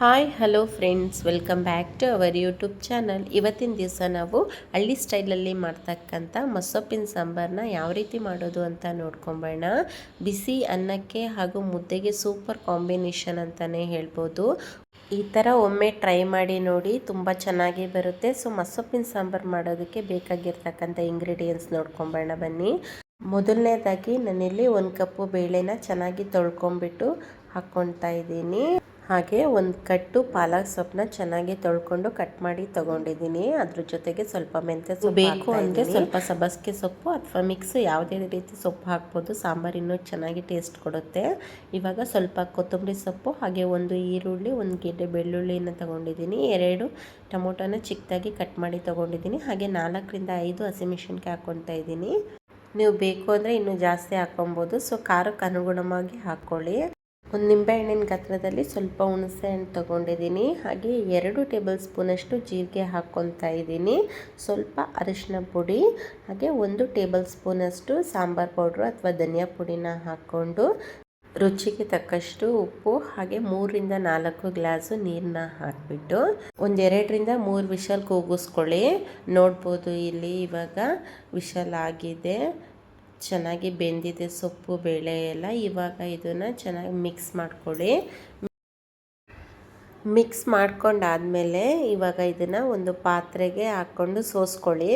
Hi hello friends welcome back to our YouTube channel ಇವತ್ತಿನ ದಿವಸ ನಾವು ಹಳ್ಳಿ ಸ್ಟೈಲಲ್ಲಿ ಮಾಡ್ತಕ್ಕಂಥ ಮಸೊಪ್ಪಿನ ಸಾಂಬಾರನ್ನ ಯಾವ ರೀತಿ ಮಾಡೋದು ಅಂತ ನೋಡ್ಕೊಂಬೋಣ ಬಿಸಿ ಅನ್ನಕ್ಕೆ ಹಾಗೂ ಮುದ್ದೆಗೆ ಸೂಪರ್ ಕಾಂಬಿನೇಷನ್ ಅಂತಲೇ ಹೇಳ್ಬೋದು. ಈ ಥರ ಒಮ್ಮೆ ಟ್ರೈ ಮಾಡಿ ನೋಡಿ ತುಂಬ ಚೆನ್ನಾಗಿ ಬರುತ್ತೆ. ಸೊ ಮಸೊಪ್ಪಿನ ಸಾಂಬಾರು ಮಾಡೋದಕ್ಕೆ ಬೇಕಾಗಿರ್ತಕ್ಕಂಥ ಇಂಗ್ರೀಡಿಯೆಂಟ್ಸ್ ನೋಡ್ಕೊಂಬೋಣ ಬನ್ನಿ. ಮೊದಲನೇದಾಗಿ ನಾನಿಲ್ಲಿ ಒಂದು ಕಪ್ಪು ಬೇಳೆನ ಚೆನ್ನಾಗಿ ತೊಳ್ಕೊಂಬಿಟ್ಟು ಹಾಕ್ಕೊಳ್ತಾ ಇದ್ದೀನಿ. ಹಾಗೆ ಒಂದು ಕಟ್ಟು ಪಾಲಕ್ ಸೊಪ್ಪನ್ನ ಚೆನ್ನಾಗಿ ತೊಳ್ಕೊಂಡು ಕಟ್ ಮಾಡಿ ತಗೊಂಡಿದ್ದೀನಿ. ಅದ್ರ ಜೊತೆಗೆ ಸ್ವಲ್ಪ ಮೆಂತ್ಯ ಸೊಪ್ಪು ಬೇಕು ಅಂದರೆ ಸ್ವಲ್ಪ ಸಬಸ್ಗೆ ಸೊಪ್ಪು ಅಥವಾ ಮಿಕ್ಸ್ ಯಾವುದೇ ರೀತಿ ಸೊಪ್ಪು ಹಾಕ್ಬೋದು. ಸಾಂಬಾರು ಇನ್ನೂ ಚೆನ್ನಾಗಿ ಟೇಸ್ಟ್ ಕೊಡುತ್ತೆ. ಇವಾಗ ಸ್ವಲ್ಪ ಕೊತ್ತಂಬರಿ ಸೊಪ್ಪು ಹಾಗೆ ಒಂದು ಈರುಳ್ಳಿ ಒಂದು ಗೆಡ್ಡೆ ಬೆಳ್ಳುಳ್ಳಿಯನ್ನು ತಗೊಂಡಿದ್ದೀನಿ. ಎರಡು ಟೊಮೊಟೊನ ಚಿಕ್ಕದಾಗಿ ಕಟ್ ಮಾಡಿ ತಗೊಂಡಿದ್ದೀನಿ. ಹಾಗೆ ನಾಲ್ಕರಿಂದ ಐದು ಹಸಿಮೆಣಸಿನ್ಕಾಯಿ ಹಾಕ್ಕೊಳ್ತಾ ಇದ್ದೀನಿ. ನೀವು ಬೇಕು ಅಂದರೆ ಇನ್ನೂ ಜಾಸ್ತಿ ಹಾಕ್ಕೊಬೋದು ಸೊ ಖಾರಕ್ಕೆ ಅನುಗುಣವಾಗಿ ಹಾಕ್ಕೊಳ್ಳಿ. ಒಂದು ನಿಂಬೆಹಣ್ಣಿನ ಗಾತ್ರದಲ್ಲಿ ಸ್ವಲ್ಪ ಹುಣಸೆ ಹಣ್ಣು ತೊಗೊಂಡಿದ್ದೀನಿ. ಹಾಗೆ ಎರಡು ಟೇಬಲ್ ಸ್ಪೂನಷ್ಟು ಜೀರಿಗೆ ಹಾಕ್ಕೊತಾ ಇದ್ದೀನಿ. ಸ್ವಲ್ಪ ಅರಿಶಿನ ಪುಡಿ, ಹಾಗೆ ಒಂದು ಟೇಬಲ್ ಸ್ಪೂನಷ್ಟು ಸಾಂಬಾರು ಪೌಡ್ರು ಅಥವಾ ಧನಿಯಾ ಪುಡಿನ ಹಾಕ್ಕೊಂಡು ರುಚಿಗೆ ತಕ್ಕಷ್ಟು ಉಪ್ಪು, ಹಾಗೆ ಮೂರರಿಂದ ನಾಲ್ಕು ಗ್ಲಾಸು ನೀರನ್ನ ಹಾಕಿಬಿಟ್ಟು ಒಂದೆರಡರಿಂದ ಮೂರು ವಿಷಲ್ ಕೂಗಿಸ್ಕೊಳ್ಳಿ. ನೋಡ್ಬೋದು ಇಲ್ಲಿ ಇವಾಗ ವಿಷಲ್ ಆಗಿದೆ. ಚೆನ್ನಾಗಿ ಬೆಂದಿದೆ ಸೊಪ್ಪು, ಬೇಳೆ ಎಲ್ಲ. ಇವಾಗ ಇದನ್ನು ಚೆನ್ನಾಗಿ ಮಿಕ್ಸ್ ಮಾಡ್ಕೊಳ್ಳಿ. ಮಿಕ್ಸ್ ಮಾಡ್ಕೊಂಡಾದಮೇಲೆ ಇವಾಗ ಇದನ್ನು ಒಂದು ಪಾತ್ರೆಗೆ ಹಾಕ್ಕೊಂಡು ಸೋಸ್ಕೊಳ್ಳಿ.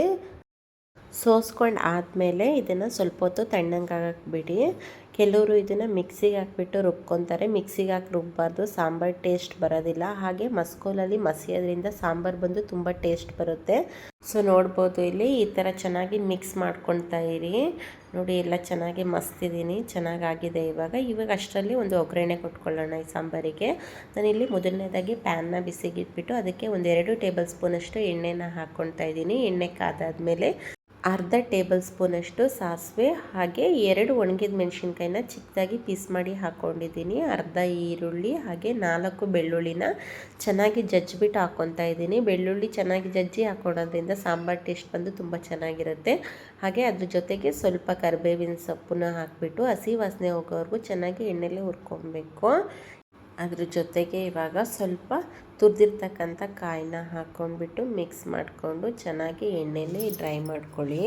ಸೋಸ್ಕೊಂಡು ಆದಮೇಲೆ ಇದನ್ನು ಸ್ವಲ್ಪ ಹೊತ್ತು ತಣ್ಣಂಗೆ ಬಿಡಿ ಕೆಲವರು ಇದನ್ನು ಮಿಕ್ಸಿಗೆ ಹಾಕಿಬಿಟ್ಟು ರುಬ್ಕೊತಾರೆ. ಮಿಕ್ಸಿಗೆ ಹಾಕಿ ರುಬ್ಬಾರ್ದು. ಸಾಂಬಾರು ಟೇಸ್ಟ್ ಬರೋದಿಲ್ಲ. ಹಾಗೆ ಮಸ್ಕೋಲಲ್ಲಿ ಮಸಿಯೋದ್ರಿಂದ ಸಾಂಬಾರು ಬಂದು ತುಂಬ ಟೇಸ್ಟ್ ಬರುತ್ತೆ. ಸೊ ನೋಡ್ಬೋದು ಇಲ್ಲಿ ಈ ಥರ ಚೆನ್ನಾಗಿ ಮಿಕ್ಸ್ ಮಾಡ್ಕೊತಾ ಇರಿ. ನೋಡಿ, ಎಲ್ಲ ಚೆನ್ನಾಗಿ ಮಸ್ತಿದ್ದೀನಿ ಚೆನ್ನಾಗಾಗಿದೆ ಇವಾಗ. ಇವಾಗ ಅಷ್ಟರಲ್ಲಿ ಒಂದು ಒಗ್ಗರಣೆ ಕೊಟ್ಕೊಳ್ಳೋಣ ಈ ಸಾಂಬಾರಿಗೆ. ನಾನಿಲ್ಲಿ ಮೊದಲನೇದಾಗಿ ಪ್ಯಾನ್ನ ಬಿಸಿಗಿಟ್ಬಿಟ್ಟು ಅದಕ್ಕೆ ಒಂದೆರಡು ಟೇಬಲ್ ಸ್ಪೂನಷ್ಟು ಎಣ್ಣೆನ ಹಾಕ್ಕೊಳ್ತಾ ಇದ್ದೀನಿ. ಎಣ್ಣೆ ಕಾದಾದಮೇಲೆ ಅರ್ಧ ಟೇಬಲ್ ಸ್ಪೂನಷ್ಟು ಸಾಸಿವೆ ಹಾಗೆ ಎರಡು ಒಣಗಿದ ಮೆಣಸಿನ್ಕಾಯಿನ ಚಿಕ್ಕದಾಗಿ ಪೀಸ್ ಮಾಡಿ ಹಾಕ್ಕೊಂಡಿದ್ದೀನಿ ಅರ್ಧ ಈರುಳ್ಳಿ ಹಾಗೆ ನಾಲ್ಕು ಬೆಳ್ಳುಳ್ಳಿನ ಚೆನ್ನಾಗಿ ಜಜ್ಜಿಬಿಟ್ಟು ಹಾಕ್ಕೊತಾ ಇದ್ದೀನಿ. ಬೆಳ್ಳುಳ್ಳಿ ಚೆನ್ನಾಗಿ ಜಜ್ಜಿ ಹಾಕ್ಕೊಳೋದ್ರಿಂದ ಸಾಂಬಾರು ಟೇಸ್ಟ್ ಬಂದು ತುಂಬ ಚೆನ್ನಾಗಿರುತ್ತೆ. ಹಾಗೆ ಅದ್ರ ಜೊತೆಗೆ ಸ್ವಲ್ಪ ಕರಿಬೇವಿನ ಸೊಪ್ಪನ್ನ ಹಾಕಿಬಿಟ್ಟು ಹಸಿ ವಾಸನೆ ಹೋಗೋವರೆಗೂ ಚೆನ್ನಾಗಿ ಎಣ್ಣೆಲೆ ಹುರ್ಕೊಬೇಕು. ಅದ್ರ ಜೊತೆಗೆ ಇವಾಗ ಸ್ವಲ್ಪ ತುರಿದಿರ್ತಕ್ಕಂಥ ಕಾಯನ್ನ ಹಾಕ್ಕೊಂಡ್ಬಿಟ್ಟು ಮಿಕ್ಸ್ ಮಾಡಿಕೊಂಡು ಚೆನ್ನಾಗಿ ಎಣ್ಣೆಲಿ ಡ್ರೈ ಮಾಡ್ಕೊಳ್ಳಿ.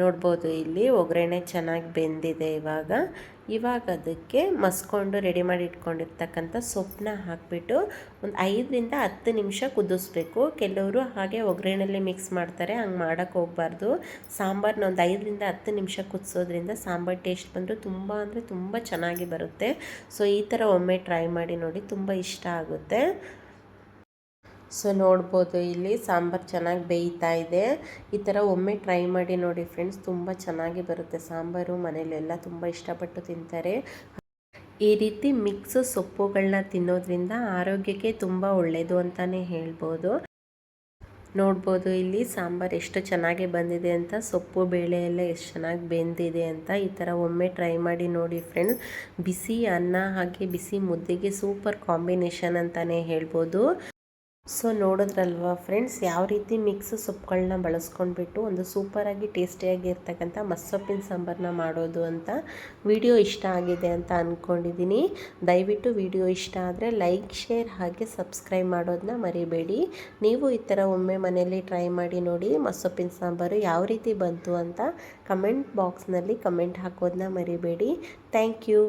ನೋಡ್ಬೋದು. ಇಲ್ಲಿ ಒಗ್ಗರಣೆ ಚೆನ್ನಾಗಿ ಬೆಂದಿದೆ ಇವಾಗ. ಇವಾಗ ಅದಕ್ಕೆ ಮಸ್ಕೊಂಡು ರೆಡಿ ಮಾಡಿ ಇಟ್ಕೊಂಡಿರ್ತಕ್ಕಂಥ ಸೊಪ್ಪನ್ನ ಹಾಕಿಬಿಟ್ಟು ಒಂದು ಐದರಿಂದ ಹತ್ತು ನಿಮಿಷ ಕುದಿಸ್ಬೇಕು. ಕೆಲವರು ಹಾಗೆ ಒಗ್ಗರಣೆಯಲ್ಲಿ ಮಿಕ್ಸ್ ಮಾಡ್ತಾರೆ, ಹಂಗೆ ಮಾಡೋಕ್ಕೆ ಹೋಗ್ಬಾರ್ದು. ಸಾಂಬಾರನ್ನ ಒಂದು ಐದರಿಂದ ಹತ್ತು ನಿಮಿಷ ಕುದಿಸೋದ್ರಿಂದ ಸಾಂಬಾರು ಟೇಸ್ಟ್ ಬಂದರೂ ತುಂಬ ಅಂದರೆ ತುಂಬ ಚೆನ್ನಾಗಿ ಬರುತ್ತೆ. ಸೊ ಈ ಥರ ಒಮ್ಮೆ ಟ್ರೈ ಮಾಡಿ ನೋಡಿ, ತುಂಬ ಇಷ್ಟ ಆಗುತ್ತೆ. ಸೊ ನೋಡ್ಬೋದು, ಇಲ್ಲಿ ಸಾಂಬಾರು ಚೆನ್ನಾಗಿ ಬೇಯ್ತಾ ಇದೆ. ಈ ಥರ ಒಮ್ಮೆ ಟ್ರೈ ಮಾಡಿ ನೋಡಿ ಫ್ರೆಂಡ್ಸ್, ತುಂಬ ಚೆನ್ನಾಗಿ ಬರುತ್ತೆ ಸಾಂಬಾರು. ಮನೇಲೆಲ್ಲ ತುಂಬ ಇಷ್ಟಪಟ್ಟು ತಿಂತಾರೆ. ಈ ರೀತಿ ಮಿಕ್ಸ್ ಸೊಪ್ಪುಗಳನ್ನ ತಿನ್ನೋದ್ರಿಂದ ಆರೋಗ್ಯಕ್ಕೆ ತುಂಬ ಒಳ್ಳೆಯದು ಅಂತಲೇ ಹೇಳ್ಬೋದು. ನೋಡ್ಬೋದು, ಇಲ್ಲಿ ಸಾಂಬಾರು ಎಷ್ಟು ಚೆನ್ನಾಗಿ ಬಂದಿದೆ ಅಂತ, ಸೊಪ್ಪು, ಬೇಳೆ ಎಲ್ಲ ಎಷ್ಟು ಚೆನ್ನಾಗಿ ಬೆಂದಿದೆ ಅಂತ ಈ ಥರ ಒಮ್ಮೆ ಟ್ರೈ ಮಾಡಿ ನೋಡಿ ಫ್ರೆಂಡ್ಸ್. ಬಿಸಿ ಅನ್ನ ಹಾಗೆ ಬಿಸಿ ಮುದ್ದೆಗೆ ಸೂಪರ್ ಕಾಂಬಿನೇಷನ್ ಅಂತಲೇ ಹೇಳ್ಬೋದು. ಸೊ ನೋಡಿದ್ರಲ್ವ ಫ್ರೆಂಡ್ಸ್ ಯಾವ ರೀತಿ ಮಿಕ್ಸ್ ಸೊಪ್ಪುಗಳನ್ನ ಬಳಸ್ಕೊಂಡ್ಬಿಟ್ಟು ಒಂದು ಸೂಪರಾಗಿ ಟೇಸ್ಟಿಯಾಗಿ ಇರ್ತಕ್ಕಂಥ ಮಸ್ಸೊಪ್ಪಿನ ಸಾಂಬಾರನ್ನ ಮಾಡೋದು ಅಂತ ವಿಡಿಯೋ ಇಷ್ಟ ಆಗಿದೆ ಅಂತ ಅಂದ್ಕೊಂಡಿದ್ದೀನಿ ದಯವಿಟ್ಟು ವಿಡಿಯೋ ಇಷ್ಟ ಆದರೆ ಲೈಕ್ ಶೇರ್ ಹಾಗೆ ಸಬ್ಸ್ಕ್ರೈಬ್ ಮಾಡೋದನ್ನ ಮರಿಬೇಡಿ. ನೀವು ಈ ಥರ ಒಮ್ಮೆ ಮನೆಯಲ್ಲಿ ಟ್ರೈ ಮಾಡಿ ನೋಡಿ ಮಸ್ಸೊಪ್ಪಿನ ಸಾಂಬಾರು ಯಾವ ರೀತಿ ಬಂತು ಅಂತ ಕಮೆಂಟ್ ಬಾಕ್ಸ್ನಲ್ಲಿ ಕಮೆಂಟ್ ಹಾಕೋದನ್ನ ಮರಿಬೇಡಿ. Thank you